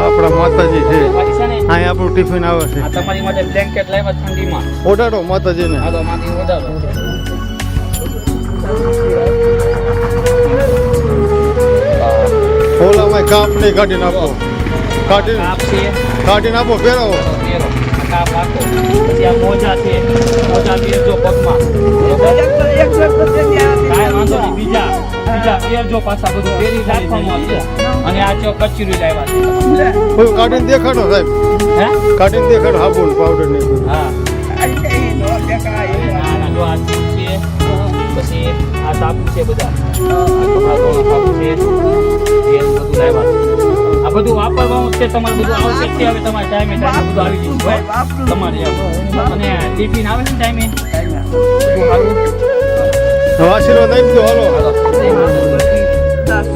આપણા માતાજી છે. અહીં આપણું ટિફિન આવે છે. તમારી માટે બ્લેન્કેટ લાવ્યા ઠંડીમાં ઓઢાડો માતાજીને. ઓલામાં કાપ નહીં કાઢી નાખો. કાઢી કાઢી નાખો પહેરાવો કાપ રાખો પછી મોજા છે મોજા પીરજો પગમાં. બીજા પહેરજો પાછા બધું પહેરી રાખવાનું છે અને આ ચો કચરી લાવ્યા છે. કોઈ કાઢીને દેખાડો સાહેબ. હે? કાઢીને દેખાડો સાબુ ને પાવડર ને હા. ના ના જો આ છે? પછી આ સાબુ છે બધા. આ સાબુ છે. તેલ બધું લાવ્યા આ બધું વાપરવાનું છે તમારે બધું આવશે. છે હવે તમારે ટાઈમે ટાઈમે બધું આવી જશે તમારે અને ટિફિન આવે ને ટાઈમે? આશીર્વાદ આપી દો હાલો.